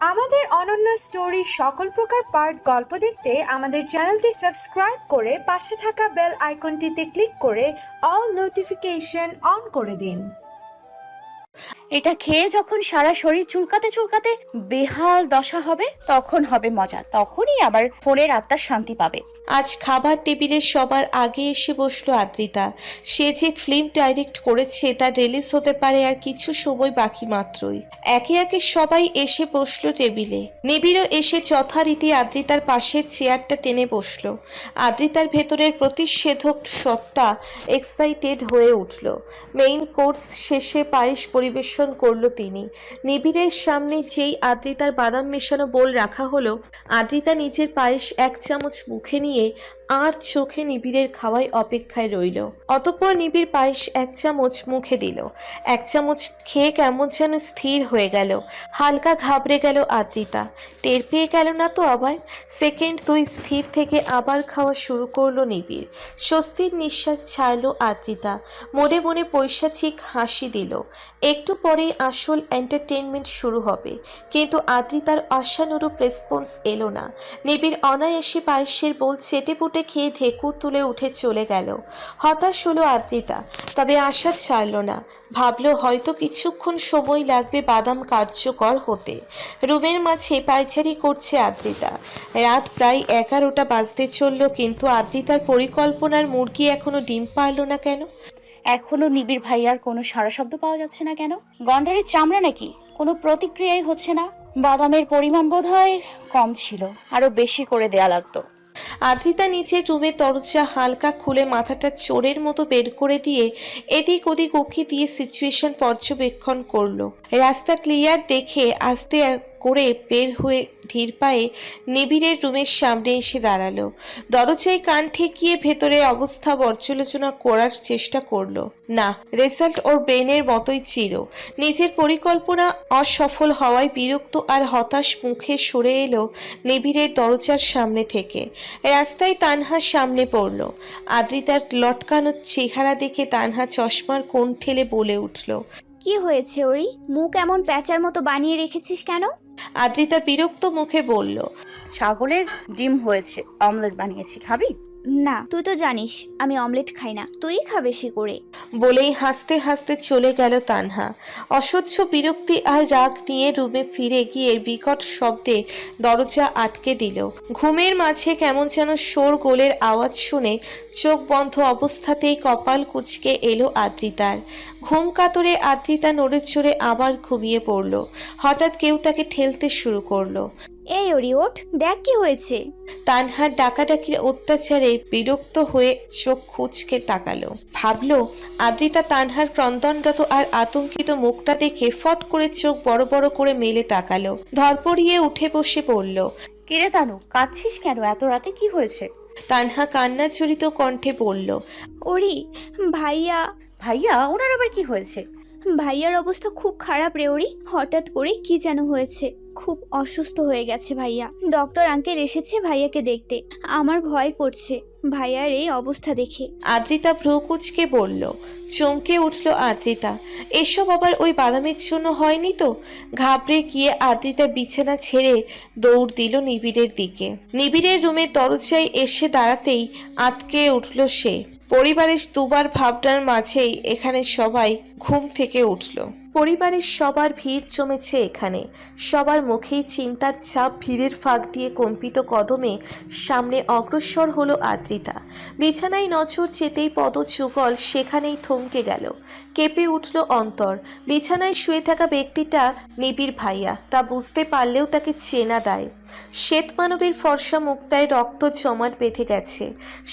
আমাদের অনন্য স্টোরি সকল প্রকার পার্ট গল্প দেখতে আমাদের চ্যানেলটি সাবস্ক্রাইব করে পাশে থাকা বেল আইকনটিতে ক্লিক করে অল নোটিফিকেশন অন করে দিন। এটা খেয়ে যখন সারা শরীর চুলকাতে চুলকাতে বেহাল দশা হবে, তখন হবে মজা। তখনই আবার ফোনের আত্মার শান্তি পাবে। আজ খাবার টেবিলে সবার আগে এসে বসল আদ্রিতা। সে যে ফিল্ম ডাইরেক্ট করেছে তা রিলিজ হতে পারে আর কিছু সময় বাকি মাত্রই। একে একে সবাই এসে বসল টেবিলে। নিবিড়ও এসে যথারীতি আদ্রিতার পাশের চেয়ারটা টেনে বসল। আদ্রিতার ভেতরের প্রতিষেধক সত্তা এক্সাইটেড হয়ে উঠল। মেইন কোর্স শেষে পায়েস পরিবেশন করল তিনি। নিবিড়ের সামনে যেই আদ্রিতার বাদাম মেশানো বোল রাখা হলো, আদ্রিতা নিজের পায়েস এক চামচ মুখে নিয়ে ఏ আর চোখে নিবিড়ের খাওয়াই অপেক্ষায় রইল। অতঃপর নিবিড় পায়েস এক চামচ মুখে দিল। এক চামচ খেয়ে কেমন যেন স্থির হয়ে গেল। হালকা ঘাবড়ে গেল আদ্রিতা। টের পেয়ে গেল না তো আবার? সেকেন্ড দুই স্থির থেকে আবার খাওয়া শুরু করল নিবিড়। স্বস্তির নিঃশ্বাস ছাড়লো আদ্রিতা। মনে মনে পৈশাচিক হাসি দিল। একটু পরেই আসল এন্টারটেনমেন্ট শুরু হবে। কিন্তু আদ্রিতার আশানুরূপ রেসপন্স এলো না। নিবিড় অনায়াসে পায়েসের বোল চেটে পুটে খেয়ে ঢেকুর তুলে উঠে চলে গেল। হতাশ হলো আদ্রিতা, তবে আশা ছাড়ল না। ভাবলো হয়তো কিছুক্ষণ সময় লাগবে বাদাম কার্যকর হতে। রুমের মাঝে পায়চারি করছে আদ্রিতা। রাত প্রায় এগারোটা বাজতে চলল, কিন্তু আদ্রিতার পরিকল্পনার মুরগি এখনও ডিম পারল না কেন? এখনও নিবিড় ভাইয়ার কোনো সারা শব্দ পাওয়া যাচ্ছে না কেন? গন্ডারের চামড়া নাকি? কোনো প্রতিক্রিয়াই হচ্ছে না? বাদামের পরিমাণ বোধহয় কম ছিল আরও বেশি করে দেয়া লাগতো। আদ্রিতা নিচে রুমের দরজা হালকা খুলে মাথাটা চোরের মতো বের করে দিয়ে এদিক ওদিক উকি দিয়ে সিচুয়েশন পর্যবেক্ষণ করল। রাস্তা ক্লিয়ার দেখে আস্তে করে বের হয়ে ধীর পায়ে নিবিড়ের রুমের সামনে এসে দাঁড়াল। দরজায় কান ঠেকিয়ে ভেতরে অবস্থা পর্যালোচনা করার চেষ্টা করল। না রেজাল্ট ওর ব্রেনের মতোই ছিল। নিজের পরিকল্পনা অসফল হওয়ায় বিরক্ত আর হতাশ মুখে সরে এলো নিবিড়ের দরজার সামনে থেকে। রাস্তায় তানহা সামনে পড়ল। আদ্রিতার লটকানো চেহারা দেখে তানহা চশমার কোণ ঠেলে বলে উঠল কি হয়েছে ওরি? মুখ এমন প্যাঁচার মতো বানিয়ে রেখেছিস কেন? আদ্রিতা বিরক্ত মুখে বলল ছাগলের ডিম হয়েছে অমলেট বানিয়েছি খাবি? না, তুই তো জানিস, আমি অমলেট খাই না। তুই খা বেশি করে। বলেই হাসতে হাসতে চলে গেল তানহা। অসহ্য বিরক্তি আর রাগ নিয়ে রুমে ফিরে গিয়ে বিকট শব্দে দরজা আটকে দিল। ঘুমের মাঝে কেমন যেন শোর গোলের আওয়াজ শুনে চোখ বন্ধ অবস্থাতেই কপাল কুচকে এলো আদ্রিতার। ঘুম কাতরে আদ্রিতা নড়ে চড়ে আবার ঘুমিয়ে পড়ল। হঠাৎ কেউ তাকে ঠেলতে শুরু করল। এই ওরি ওঠ দেখ কি হয়েছে। তানহার ডাকাডাকির অত্যাচারে বিরক্ত হয়ে চোখ খুঁচকে তাকালো। ভাবলো আদ্রিতা তানহার ক্রন্দনরত আর আতঙ্কিত মুখটা দেখে ফট করে চোখ বড় বড় করে মেলে তাকালো। ধরপড়িয়ে উঠে বসে পড়ল কিরে তানু কাঁদছিস কেন? এত রাতে কি হয়েছে? তানহা কান্নাচরিত কণ্ঠে বলল ওরি ভাইয়া। ভাইয়া ওনার আবার কি হয়েছে? ভাইয়ার অবস্থা খুব খারাপ রেওরি হঠাৎ করে কি যেন হয়েছে। খুব অসুস্থ হয়ে গেছে ভাইয়া। ডক্টর আঙ্কেল এসেছে ভাইয়াকে দেখতে। আমার ভয় করছে। ভাইয়ার এই অবস্থা দেখে। আদ্রিতা ভ্রুকুচকে বলল, চমকে উঠল আদ্রিতা। এসব আবার ওই বাদামের জন্য হয়নি তো? ঘাবড়ে গিয়ে আদ্রিতা বিছানা ছেড়ে দৌড় দিল নিবিড়ের দিকে। নিবিড়ের রুমের দরজায় এসে দাঁড়াতেই আতকে উঠল সে। পরিবারের দুবার ভাবনার মাঝেই এখানে সবাই ঘুম থেকে উঠল। পরিবারের সবার ভিড় জমেছে এখানে। সবার মুখেই চিন্তার ছাপ ভিড়ের ফাঁক দিয়ে কম্পিত কদমে সামনে অগ্রসর হলো আদ্রিতা। বিছানায় নজর যেতেই পদযুগল সেখানেই থমকে গেল। কেঁপে উঠল অন্তর। বিছানায় শুয়ে থাকা ব্যক্তিটা নিবিড় ভাইয়া, তা বুঝতে পারলেও তাকে চেনা দেয়। শ্বেত মানবের ফর্সা মুখটায় রক্ত জমাট বেঁধে গেছে।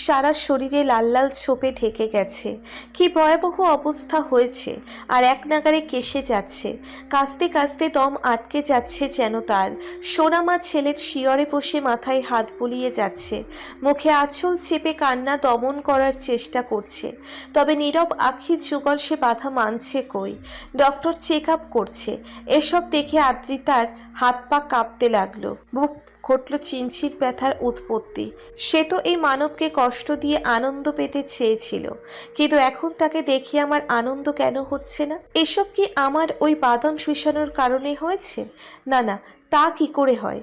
সারা শরীরে লাল লাল ছোপে ঢেকে গেছে। কি ভয়াবহ অবস্থা হয়েছে, আর এক নাগারে কেসে যাচ্ছে। কাস্তে কাস্তে দম আটকে যাচ্ছে যেন তার। সোনামা ছেলের শিয়রে বসে মাথায় হাত বুলিয়ে যাচ্ছে। মুখে আঁচল চেপে কান্না দমন করার চেষ্টা করছে। তবে নীরব আখি যুগল সে বাধা মানছে কই? ডক্টর চেক আপ করছে। এসব দেখে আদ্রিতার হাত পা কাঁপতে লাগল। বুক ঘটল চিনচির ব্যথার উৎপত্তি। সে তো এই মানবকে কষ্ট দিয়ে আনন্দ পেতে চেয়েছিল। কিন্তু এখন তাকে দেখে আমার আনন্দ কেন হচ্ছে না? এসব কি আমার ওই বাদাম শুষানোর কারণে হয়েছে? না না, তা কি করে হয়?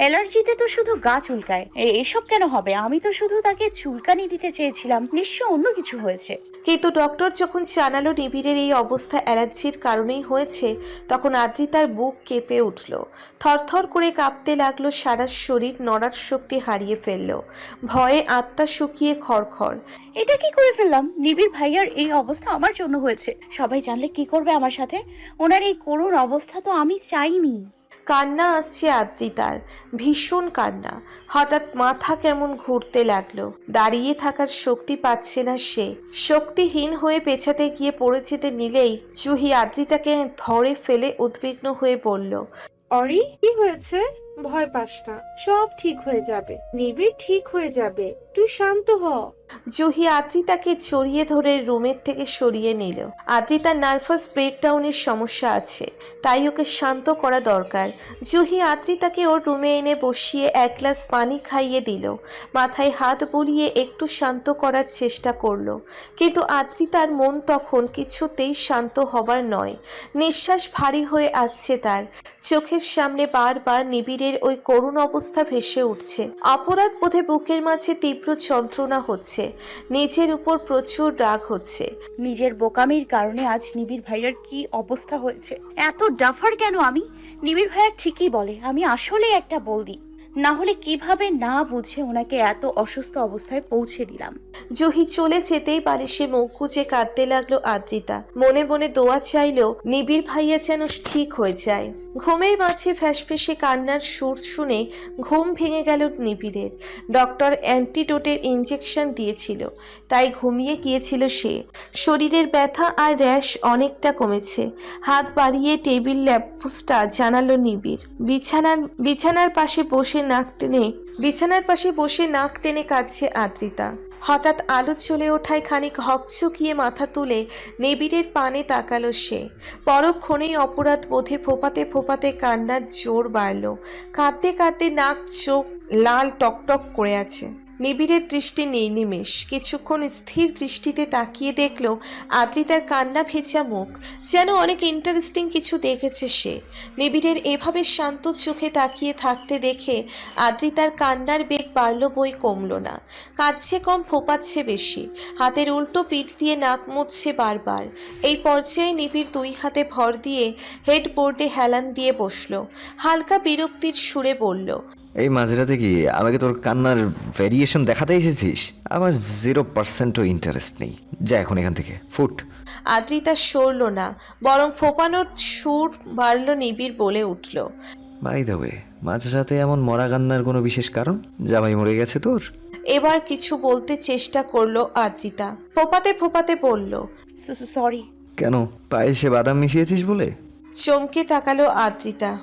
অ্যালার্জিতে তো শুধু গা চুলকায়। এসব কেন হবে? আমি তো শুধু তাকে চুলকানি দিতে চেয়েছিলাম। নিশ্চয় অন্য কিছু হয়েছে। কিন্তু ডক্টর যখন জানালো নিবিড়ের এই অবস্থা অ্যালার্জির কারণেই হয়েছে তখন আদ্রিতার বুক কেঁপে উঠল। থরথর করে কাঁপতে লাগল সারা শরীর নড়ার শক্তি হারিয়ে ফেলল। ভয়ে আত্মা শুকিয়ে খড়খড়। এটা কি করে ফেললাম? নিবিড় ভাইয়ার এই অবস্থা আমার জন্য হয়েছে। সবাই জানলে কি করবে আমার সাথে? ওনার এই করুণ অবস্থা তো আমি চাইনি। কান্না আসছে আদ্রিতার, ভীষণ কান্না। হঠাৎ মাথা কেমন ঘুরতে লাগল। দাঁড়িয়ে থাকার শক্তি পাচ্ছে না সে। শক্তিহীন হয়ে পেছাতে গিয়ে পড়ে যেতে নিলেই জুহি আদ্রিতাকে ধরে ফেলে উদ্বিগ্ন হয়ে বলল, অরি, কি হয়েছে? ভয় পাস না। সব ঠিক হয়ে যাবে। নিবিড় ঠিক হয়ে যাবে। তুই শান্ত হ। জুহি আদ্রিতাকে জড়িয়ে ধরে রুমের থেকে সরিয়ে নিল। আদ্রিতার নার্ভাস ব্রেকডাউনের সমস্যা আছে, তাই ওকে শান্ত করা দরকার। জুহি আদ্রিতাকে ওর রুমে এনে বসিয়ে এক গ্লাস পানি খাইয়ে দিল। মাথায় হাত বুলিয়ে একটু শান্ত করার চেষ্টা করল। কিন্তু আদ্রিতার মন তখন কিছুতেই শান্ত হবার নয়। নিঃশ্বাস ভারী হয়ে আসছে তার। চোখের সামনে বারবার নিবিড়ের ওই করুণ অবস্থা ভেসে উঠছে। অপরাধ বোধে বুকের মাঝে তীব্র যন্ত্রণা হচ্ছে। নিজের উপর প্রচুর রাগ হচ্ছে। নিজের বোকামির কারণে আজ নিবিড় ভাইয়ার কি অবস্থা হয়েছে? এত ডাফার কেন আমি? নিবিড় ভাইয়া ঠিকই বলে, আমি আসলে একটা বলদি না হলে কীভাবে না বুঝে ওনাকে এত অসুস্থ অবস্থায় পৌঁছে দিলাম? জুহি চলে যেতেই বালিশে মুখ গুজে কাঁদতে লাগল আদ্রিতা। মনে মনে দোয়া চাইলেও নিবিড় ভাইয়া যেন ঠিক হয়ে যায়। ঘুমের মাঝে ফ্যাসফেসে কান্নার সুর শুনে ঘুম ভেঙে গেল নিবিড়ের। ডক্টর অ্যান্টিডোটের ইঞ্জেকশন দিয়েছিল, তাই ঘুমিয়ে গিয়েছিল সে। শরীরের ব্যথা আর র্যাশ অনেকটা কমেছে। হাত বাড়িয়ে টেবিল ল্যাম্পোস্টটা জানালো নিবিড়। বিছানার বিছানার পাশে বসে নাক টেনে, বিছানার পাশে বসে নাক টেনে কাঁদছে আদ্রিতা। হঠাৎ আলো চলে ওঠায় খানিক হকচকিয়ে মাথা তুলে নেবিরের পানে তাকালো সে। পরক্ষণেই অপরাধ বোধে ফোপাতে ফোপাতে কান্নার জোর বাড়ল। কাঁদতে কাঁদতে নাক চোখ লাল টকটক করে আছে। নিবিড়ের দৃষ্টি নির্নিমেষ কিছুক্ষণ স্থির দৃষ্টিতে তাকিয়ে দেখল আদ্রিতার কান্না ভেজা মুখ। যেন অনেক ইন্টারেস্টিং কিছু দেখেছে সে। নিবিড়ের এভাবে শান্ত চোখে তাকিয়ে থাকতে দেখে আদ্রিতার কান্নার বেগ বাড়ল বই কমল না। কাঁদছে কম, ফোপাচ্ছে বেশি। হাতের উল্টো পিঠ দিয়ে নাক মুছছে বারবার। এই পর্যায়ে নিবিড় দুই হাতে ভর দিয়ে হেডবোর্ডে হেলান দিয়ে বসল। হালকা বিরক্তির সুরে বলল এই মাঝরাতে কি আমাকে তোর কান্নার ভেরিয়েশন দেখাতে এসেছিস? আমার জিরো পার্সেন্টও ইন্টারেস্ট নেই। যা এখন এখান থেকে। ফুট। আদ্রিতা সরল না বরং ফোপানোর সুর বাড়ল নিবিড় বলে উঠল। বাই দ্য ওয়ে মাঝরাতে এমন মরা কান্নার কোনো বিশেষ কারণ? জামাই মরে গেছে তোর? এবার কিছু বলতে চেষ্টা করল আদ্রিতা। ফোপাতে ফোপাতে বলল সরি কেন? পায়েসে বাদাম মিশিয়েছিস বলে? চমকে তাকালো আদ্রিতা।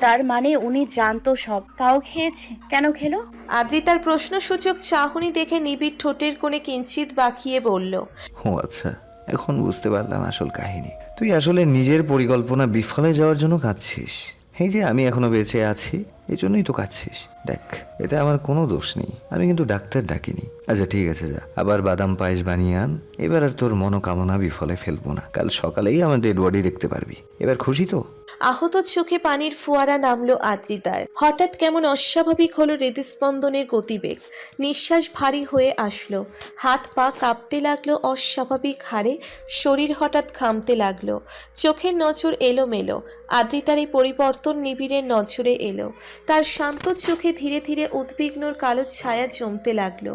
তার মানে উনি জানতো সব। তাও খেয়েছে? কেন খেলো? আদ্রিতার প্রশ্নসূচক চাহনি দেখে নিবিড় ঠোঁটের কোণে কিঞ্চিত বাঁকিয়ে বলল ও আচ্ছা এখন বুঝতে পারলাম আসল কাহিনী। তুই আসলে নিজের পরিকল্পনা বিফলে যাওয়ার জন্য কাঁদছিস। এই যে আমি এখনও বেঁচে আছি এই জন্যই তো কাঁদছিস। দেখ, এতে আমার কোনো দোষ নেই। আমি কিন্তু ডাক্তার ডাকিনি। আচ্ছা ঠিক আছে, যা। আবার বাদাম পায়েস বানিয়ে আন। এবার আর তোর মনোকামনা বিফলে ফেলব না। কাল সকালেই আমার ডেড বডি দেখতে পারবি। এবার খুশি তো? আহত চোখে পানির ফোয়ারা নামলো আদ্রিতার। হঠাৎ কেমন অস্বাভাবিক হলো হৃদস্পন্দনের গতিবেগ। নিঃশ্বাস ভারী হয়ে আসলো। হাত পা কাঁপতে লাগল অস্বাভাবিক হারে। শরীর হঠাৎ ঘামতে লাগল। চোখের নজর এলোমেলো। আদ্রিতার এই পরিবর্তন নিবিড়ের নজরে এলো। তার শান্ত চোখে ধীরে ধীরে উদ্বিগ্নর কালো ছায়া জমতে লাগল।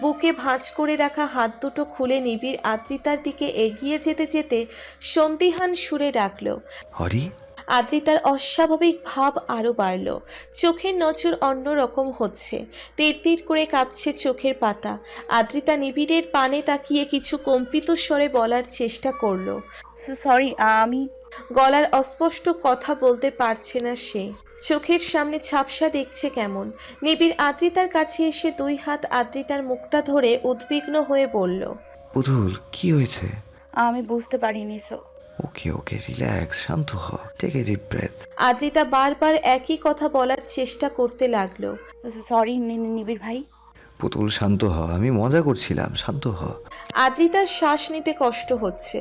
বুকে ভাঁজ করে রাখা হাত দুটো খুলে নিবিড় আদ্রিতার দিকে এগিয়ে যেতে যেতে সন্দিহান সুরে ডাকলো হরি? আদ্রিতার অস্বাভাবিক ভাব আরও বাড়ল। চোখের নজর অন্যরকম হচ্ছে। তীর তীর করে কাঁপছে চোখের পাতা। আদ্রিতা নিবিড়ের পানে তাকিয়ে কিছু কম্পিত স্বরে বলার চেষ্টা করল সরি আমি গলার অস্পষ্ট কথা বলতে পারছে না সে। চোখের সামনে ছাপসা দেখছে কেমন। নিবিড় আদ্রিতার কাছে এসে দুই হাত আদ্রিতার মুখটা ধরে উদ্বিগ্ন হয়ে বলল পুতুল কি হয়েছে? আমি বুঝতে পারিনি সো। ওকে ওকে রিল্যাক্স শান্ত হ take a deep breath Adrita বারবার একই কথা বলার চেষ্টা করতে লাগল। সরি নিবিড় ভাই। পুতুল শান্ত হ। আমি মজা করছিলাম শান্ত হ। আদ্রিতার শ্বাস নিতে কষ্ট হচ্ছে।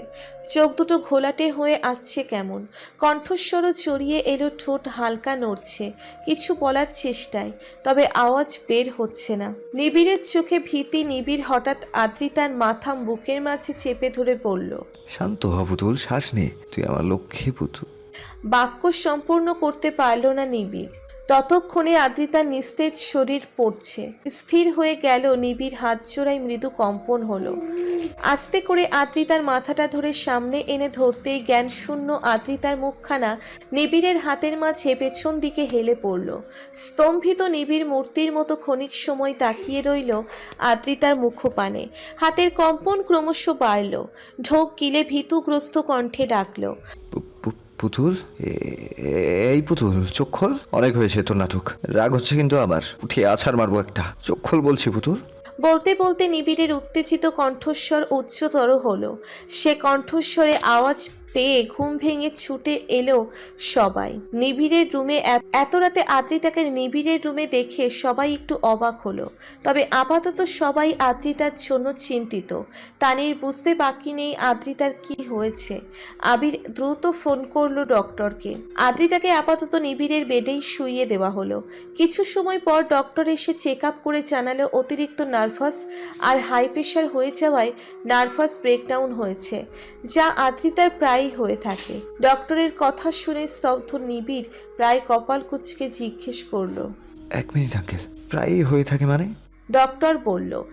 চোখ দুটো ঘোলাটে হয়ে আসছে কেমন। কণ্ঠস্বরও চড়িয়ে এলো ঠোঁট হালকা নড়ছে। কিছু বলার চেষ্টায় তবে আওয়াজ বের হচ্ছে না। নিবিড়ের চোখে ভীতি নিবিড় হঠাৎ আদ্রিতার মাথা বুকের মাঝে চেপে ধরে পড়ল শান্ত হ পুতুল শ্বাস নে। তুই আমার লক্ষ্মী পুতুল। বাক্য সম্পূর্ণ করতে পারল না নিবিড়। ততক্ষণে আদ্রিতার নিস্তেজ শরীর পড়ছে। স্থির হয়ে গেল নিবিড় হাত জোড়ায় মৃদু কম্পন হলো। আস্তে করে আদ্রিতার মাথাটা ধরে সামনে এনে ধরতেই জ্ঞান শূন্য আদ্রিতার মুখখানা নিবিড়ের হাতের মাঝে পেছন দিকে হেলে পড়ল। স্তম্ভিত নিবিড় মূর্তির মতো ক্ষণিক সময় তাকিয়ে রইল আদ্রিতার মুখপানে। হাতের কম্পন ক্রমশ বাড়ল। ঢোক গিলে ভীতুগ্রস্ত কণ্ঠে ডাকলো। পুতুল? এই পুতুল, চোখ খোল। অনেক হয়েছে তোর নাটক। রাগ হচ্ছে কিন্তু আমার। উঠে আছাড় মারবো একটা। চোখ খোল বলছি পুতুল। বলতে বলতে নিবিড়ের উত্তেজিত কণ্ঠস্বর উচ্চতর হলো। সে কণ্ঠস্বরে আওয়াজ পেয়ে ঘুম ভেঙে ছুটে এলো সবাই। নিবিড়ের রুমে এত- রাতে আদ্রিতাকে নিবিড়ের রুমে দেখে সবাই একটু অবাক হলো। তবে আপাতত সবাই আদ্রিতার জন্য চিন্তিত। তানির বুঝতে বাকি নেই আদ্রিতার কি হয়েছে। আবির দ্রুত ফোন করল ডক্টরকে। আদ্রিতাকে আপাতত নিবিড়ের বেডেই শুইয়ে দেওয়া হলো। কিছু সময় পর ডক্টর এসে চেক আপ করে জানালো অতিরিক্ত নার্ভাস আর হাই প্রেশার হয়ে যাওয়ায় নার্ভাস ব্রেকডাউন হয়েছে, যা আদ্রিতার প্রায়ই হয়ে থাকে। ডক্টরের কথা শুনে স্তব্ধ নিবিড় প্রায় কপাল কুচকে জিজ্ঞেস করল। এক মিনিট আঙ্কেল। প্রায়ই হয়ে থাকে মানে? ডক্টর বলল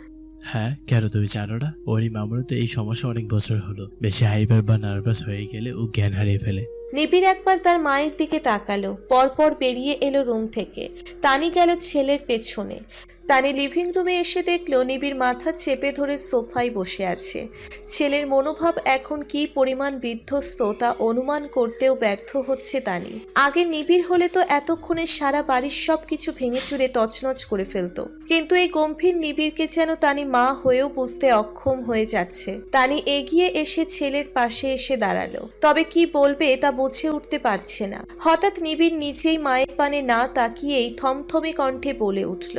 হ্যাঁ কেন তুমি জানো না? ওরই মামুরও তো এই সমস্যা অনেক বছর হলো। বেশি হাইপার বা নার্ভাস হয়ে গেলে ও জ্ঞান হারিয়ে ফেলে। নিবিড় একবার তার মায়ের দিকে তাকালো পরপর বেরিয়ে এলো রুম থেকে। তানি গেল ছেলের পেছনে। তানি লিভিং রুমে এসে দেখল নিবিড় মাথা চেপে ধরে সোফায় বসে আছে। ছেলের মনোভাব এখন কি পরিমাণ বিধ্বস্ত তা অনুমান করতেও ব্যর্থ হচ্ছে তানি। আগে নিবিড় হলে তো এতক্ষণে সারা বাড়ির সব কিছু ভেঙে চুরে তছনছ করে ফেলতো। কিন্তু এই গম্ভীর নিবিড়কে যেন তানি মা হয়েও বুঝতে অক্ষম হয়ে যাচ্ছে। তানি এগিয়ে এসে ছেলের পাশে এসে দাঁড়াল। তবে কি বলবে তা বুঝে উঠতে পারছে না। হঠাৎ নিবিড় নিজেই মায়ের পানে না তাকিয়েই থমথমে কণ্ঠে বলে উঠল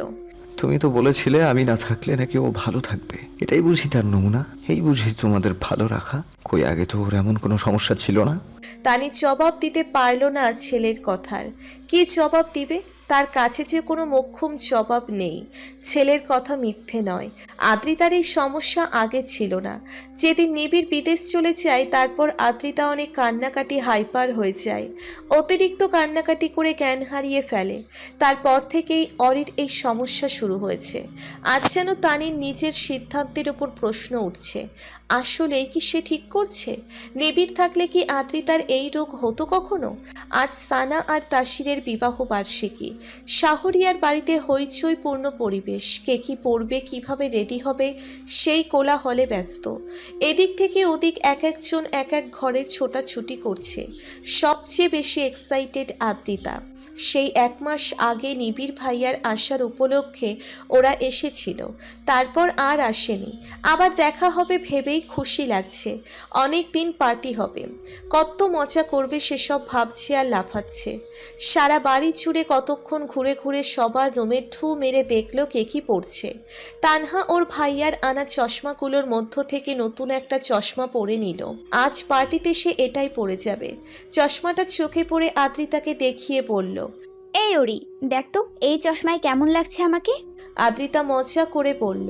তুমি তো বলেছিলে আমি না থাকলে নাকি ও ভালো থাকবে। এটাই বুঝি তার নমুনা। এই বুঝি তোমাদের ভালো রাখা। কই, আগে তো ওর এমন কোনো সমস্যা ছিল না? তানি জবাব দিতে পারল না ছেলের কথার। কি জবাব দিবে? তার কাছে যে কোনো মোক্ষম জবাব নেই। ছেলের কথা মিথ্যে নয়। আদ্রিতার এই সমস্যা আগে ছিল না। যেদিন নিবিড় বিদেশ চলে যায়, তারপর আদ্রিতা অনেক কান্নাকাটি হাইপার হয়ে যায়। অতিরিক্ত কান্নাকাটি করে জ্ঞান হারিয়ে ফেলে। তারপর থেকেই অরির এই সমস্যা শুরু হয়েছে। আজ যেন তানির নিজের সিদ্ধান্তের ওপর প্রশ্ন উঠছে। আসলেই কি সে ঠিক করছে? নিবিড় থাকলে কি আদ্রিতার এই রোগ হতো কখনো? আজ সানা আর তাসিরের বিবাহ বার্ষিকী। শাহরিয়ার বাড়িতে হইচই পূর্ণ পরিবেশ। কে কি পড়বে, কীভাবে রেডি হবে, সেই কোলাহলে ব্যস্ত। এদিক থেকে ওদিক এক একজন এক এক ঘরে ছোটাছুটি করছে। সবচেয়ে বেশি এক্সাইটেড আদ্রিতা। সেই এক মাস আগে নিবিড় ভাইয়ার আসার উপলক্ষে ওরা এসেছিল। তারপর আর আসেনি। আবার দেখা হবে ভেবেই খুশি লাগছে। অনেক দিন পার্টি হবে। কত মজা করবে সেসব ভাবছে আর লাফাচ্ছে। সারা বাড়ি জুড়ে কতক্ষণ ঘুরে ঘুরে সবার রুমে ঠু মেরে দেখল কে কি পড়ছে। তানহা ওর ভাইয়ার আনা চশমাগুলোর মধ্য থেকে নতুন একটা চশমা পরে নিল। আজ পার্টিতে সে এটাই পরে যাবে। চশমাটা চোখে পড়ে আদ্রিতাকে দেখিয়ে বলল এই ওরি দেখ তো এই চশমায় কেমন লাগছে আমাকে? আদ্রিতা মজা করে বলল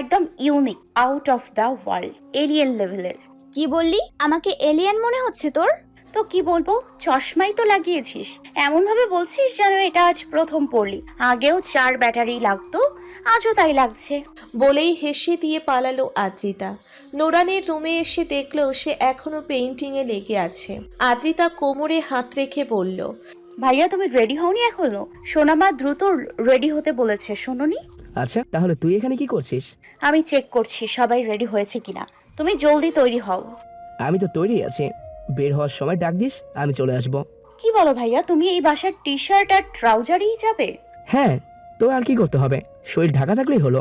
একদম unique out of the world alien লেভেলের কি বললি? আমাকে এলিয়ান মনে হচ্ছে তোর? তো কি বলব চশমাই তো লাগিয়েছিস। এমনভাবে বলছিস যেন এটা আজ প্রথম পড়লি। আগেও চার ব্যাটারি লাগতো আজও তাই লাগছে। বলেই হেসে দিয়ে পালালো আদ্রিতা। নোরানের রুমে এসে দেখল সে এখনও পেইন্টিংয়ে লেগে আছে। আদ্রিতা কোমরে হাত রেখে বলল ভাইয়া তুমি রেডি হওনি এখনও? সোনামা দ্রুত রেডি হতে বলেছে শোনোনি? আচ্ছা তাহলে তুই এখানে কি করছিস? আমি চেক করছি সবাই রেডি হয়েছে কিনা। তুমি জলদি তৈরি হও। আমি তো তৈরি আছি। বের হওয়ার সময় ডাক দিস আমি চলে আসব। কি বলো ভাইয়া তুমি এই বাসার টি শার্ট আর ট্রাউজারই যাবে? হ্যাঁ তো আর কি করতে হবে? শরীর ঢাকা থাকলেই হলো।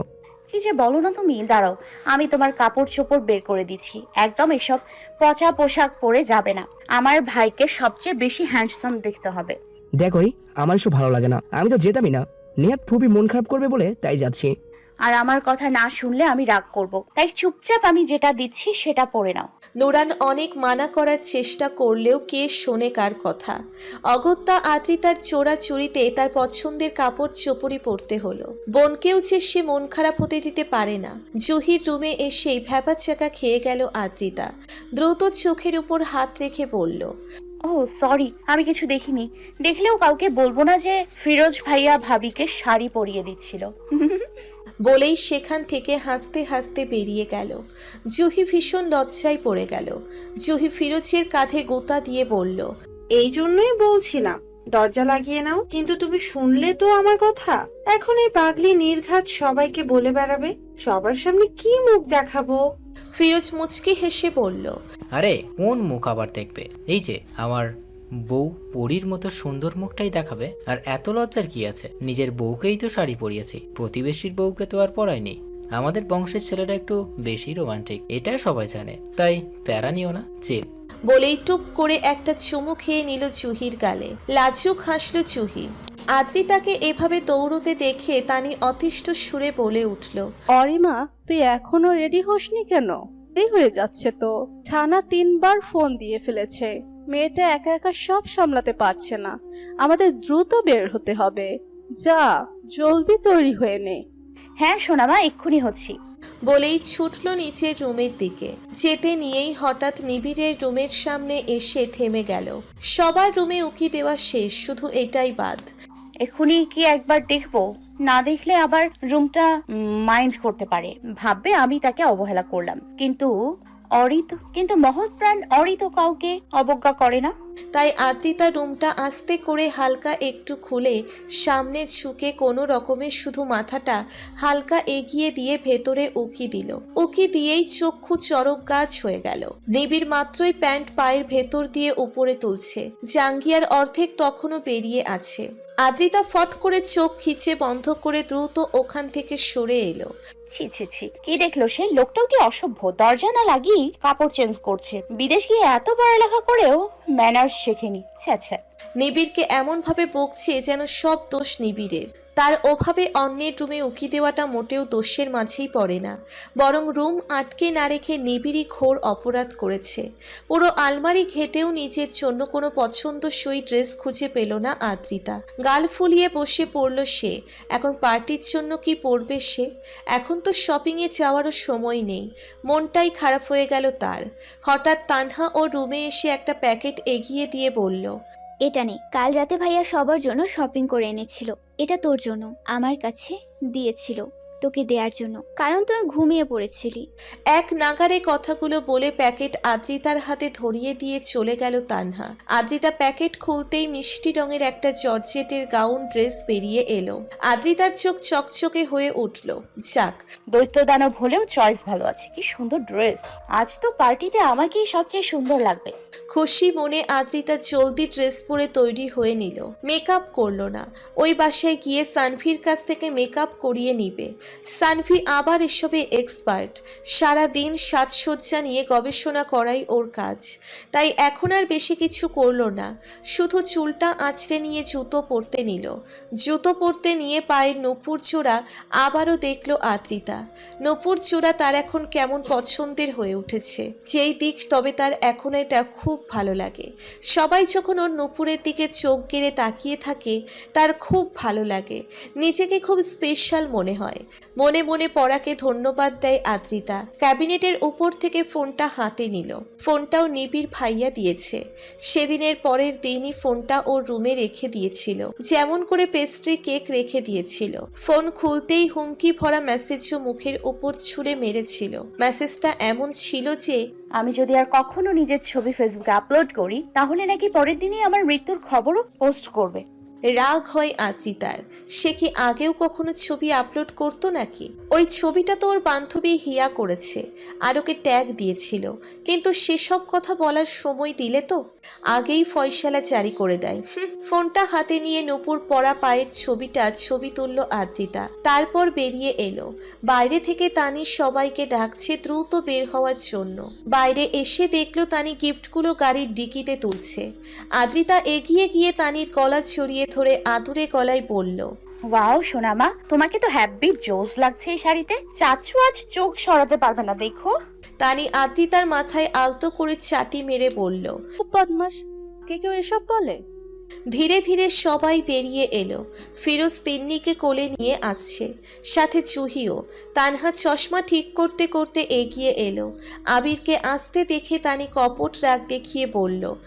কি যে বলো না তুমি দাঁড়াও আমি তোমার কাপড় চোপড় বের করে দিচ্ছি। একদম এসব পচা পোশাক পরে যাবে না। আমার ভাইকে সবচেয়ে বেশি হ্যান্ডসাম দেখতে হবে। দেখ ওরি আমার সব ভালো লাগে না। আমি তো যেতামই না। নেহাত খুবই মন খারাপ করবে বলে তাই যাচ্ছি। আর আমার কথা না শুনলে আমি রাগ করব। তাই চুপচাপ আমি যেটা দিচ্ছি সেটা পরে নাও। নোরান অনেক মানা করার চেষ্টা করলেও কে শোনে কার কথা। অগত্যা আদ্রিতার চোরাচুরিতে তার পছন্দের কাপড় চোপড়ি পরতে হলো। বোনকেও যে সে মন খারাপ হতে দিতে পারে না। জহির রুমে এসেই ভ্যাপা চাকা খেয়ে গেল আদ্রিতা। দ্রুত চোখের উপর হাত রেখে বলল ও সরি আমি কিছু দেখিনি। দেখলেও কাউকে বলব না যে ফিরোজ ভাইয়া ভাবিকে শাড়ি পরিয়ে দিচ্ছিল। বলেই সেখান থেকে হাসতে হাসতে বেরিয়ে গেল। জুহি ভীষণ লজ্জায় পড়ে গেল। জুহি ফিরোজের কাঁধে গোতা দিয়ে বলল এই জন্যই বলছিলাম দরজা লাগিয়ে নাও। কিন্তু তুমি শুনলে তো আমার কথা। এখন এই পাগলি নির্ঘাত সবাইকে বলে বেড়াবে। সবার সামনে কি মুখ দেখাবো? ফিরোজ মুচকি হেসে বলল আরে কোন মুখ আবার দেখবে? এই যে আমার বউ পরীর মতো সুন্দর মুখটাই দেখাবে। আর এত লজ্জার কি আছে? নিজের বউকেই তো শাড়ি পরিয়েছি। প্রতিবেশীর বউকে তো আর পরায়নি আমাদের বংশের ছেলেরা একটু বেশি রোমান্টিক। এটা সবাই জানে। তাই প্যারা নিও না চিল বলেই টুপ করে একটা চুমু খেয়ে নিল চুহির গালে। লাজুক হাসল জুহি আদ্রিতাকে এভাবে দৌড়তে দেখে তানি অতিষ্ঠ সুরে বলে উঠল অরিমা তুই এখনও রেডি হসনি কেন? দেরি হয়ে যাচ্ছে তো। ছানা তিনবার ফোন দিয়ে ফেলেছে। মেয়েটা একা একা সব সামলাতে পারছে না। আমাদের দ্রুত বের হতে হবে। যা জলদি তৈরি হয়ে নে। হ্যাঁ সোনামা এক্ষুনি হচ্ছি। বলেই ছুটল নিচে রুমের দিকে। যেতে নিয়েই হঠাৎ নিবিড়ের রুমের সামনে এসে থেমে গেল। সবার রুমে উকি দেওয়া শেষ, শুধু এটাই বাদ। এখনই কি একবার দেখব? না দেখলে আবার রুমটা মাইন্ড করতে পারে। ভাববে আমি তাকে অবহেলা করলাম। কিন্তু অরিত, কিন্তু মহৎ প্রাণ অরিত কাউকে অবজ্ঞা করে না। তাই আদ্রিতা রুমটা আস্তে করে হালকা একটু খুলে সামনে ঝুঁকে কোনো রকমের শুধু মাথাটা হালকা এগিয়ে দিয়ে ভেতরে উকি দিল। উকি দিয়েই চক্ষু চরক গাছ হয়ে গেল। নিবিড় মাত্রই প্যান্ট পায়ের ভেতর দিয়ে উপরে তুলছে। জাঙ্গিয়ার অর্ধেক তখনও বেরিয়ে আছে। আদ্রিতা ফট করে চোখ খিচে বন্ধ করে দ্রুত ওখান থেকে সরে এলো। ছি ছি ছি কি দেখল সে? লোকটাও কি অসভ্য? দরজা না লাগিয়ে কাপড় চেঞ্জ করছে। বিদেশ গিয়ে এত পড়ালেখা করেও ম্যানার্স শেখেনি। ছ্যা ছ্যা নিবিড়কে এমনভাবে বকছে যেন সব দোষ নিবিড়ের। তার অভাবে অন্যের রুমে উকি দেওয়াটা মোটেও দোষের মাঝেই পড়ে না। বরং রুম আটকে না রেখে নিবিড়ি ঘোর অপরাধ করেছে। পুরো আলমারি ঘেটেও নিজের জন্য কোনো পছন্দসই ড্রেস খুঁজে পেল না আদ্রিতা। গাল ফুলিয়ে বসে পড়ল সে। এখন পার্টির জন্য কি পরবে সে? এখন তো শপিংয়ে যাওয়ারও সময় নেই। মনটাই খারাপ হয়ে গেল তার। হঠাৎ তানহা ও রুমে এসে একটা প্যাকেট এগিয়ে দিয়ে বলল এটা নে। কাল রাতে ভাইয়া সবার জন্য শপিং করে এনেছিল। এটা তোর জন্য। আমার কাছে দিয়েছিল। তোকে দেওয়ার জন্য কারণ তুই ঘুমিয়ে পড়েছিলি। এক নাগারে কথাগুলো বলে প্যাকেট আদ্রিতার হাতে ধরিয়ে দিয়ে চলে গেল তানহা। আদ্রিতা প্যাকেট খুলতেই মিষ্টি রঙের একটা জর্জেটের গাউন ড্রেস বেরিয়ে এলো। আদ্রিতার চোখ চকচকে হয়ে উঠল। যাক। দৈত্য দানব হলেও চয়েস ভালো আছে কি সুন্দর ড্রেস। আজ তো পার্টিতে আমাকেই সবচেয়ে সুন্দর লাগবে। খুশি মনে আদ্রিতা জলদি ড্রেস পরে তৈরি হয়ে নিল। মেকআপ করল না। ওই বাসায় গিয়ে সানভির কাছ থেকে মেকআপ করিয়ে নিবে। সানভি আবার এসবে এক্সপার্ট। সারা দিন সাজসজ্জা নিয়ে গবেষণা করাই ওর কাজ। তাই এখন আর বেশি কিছু করল না। শুধু চুলটা আঁচড়ে নিয়ে জুতো পরতে নিল। জুতো পরতে নিয়ে পায়ের নপুর চূড়া আবারও দেখল আদ্রিতা। নপুর চূড়া তার এখন কেমন পছন্দের হয়ে উঠেছে। যেই দিক তবে তার এখন এটা খুব ভালো লাগে। সবাই যখন ওর নপুরের দিকে চোখ গেড়ে তাকিয়ে থাকে, তার খুব ভালো লাগে। নিজেকে খুব স্পেশাল মনে হয়। মনে মনে পড়াকে ধন্যবাদ দেয় আদ্রিতা। ক্যাবিনেটের উপর থেকে ফোনটা হাতে নিল। ফোনটাও নিবিড় ভাইয়া দিয়েছে। সেদিনের পরের দিনই ফোনটা ওর রুমে রেখে দিয়েছিল। যেমন করে পেস্ট্রি কেক রেখে দিয়েছিল। ফোন খুলতেই হুমকি ভরা মেসেজও মুখের উপর ছুঁড়ে মেরেছিল। মেসেজটা এমন ছিল যে, আমি যদি আর কখনো নিজের ছবি ফেসবুকে আপলোড করি, তাহলে নাকি পরের দিনই আমার মৃত্যুর খবরও পোস্ট করবে। রাগ হয় আদ্রিতার সে কি আগেও কখনো ছবি আপলোড করতো নাকি? ওই ছবিটা তো ওর বান্ধবী হিয়া করেছে, আর ওকে ট্যাগ দিয়েছিল। কিন্তু সেসব কথা বলার সময় দিলে তো? আগেই ফয়সালা জারি করে দেয়। ফোনটা হাতে নিয়ে নূপুর পরা পায়ের ছবিটা ছবি তুলল আদ্রিতা তারপর বেরিয়ে এলো। বাইরে থেকে তানি সবাইকে ডাকছে দ্রুত বের হওয়ার জন্য। বাইরে এসে দেখল তানি গিফটগুলো গাড়ির ডিকিতে তুলছে। আদ্রিতা এগিয়ে গিয়ে তানির গলা ছড়িয়ে ধরে আদুরে গলায় বলল ওয়াও সোনামা তোমাকে তো হ্যাপি জোস লাগছে এই শাড়িতে। চাচু আজ চোখ সরাতে পারবে না দেখো। তানি আদ্রিতার মাথায় আলতো করে চাটি মেরে বলল খুব বদমাস কে কেউ এসব বলে? ধীরে ধীরে সবাই বেরিয়ে এলো। ফিরোজ তিন্নিকে কোলে নিয়ে আসছে সাথে জুহিও তানহা চশমা ঠিক করতে করতে এগিয়ে এলো। আবিরকে আসতে দেখে তানি কপট রাগ দেখিয়ে বলল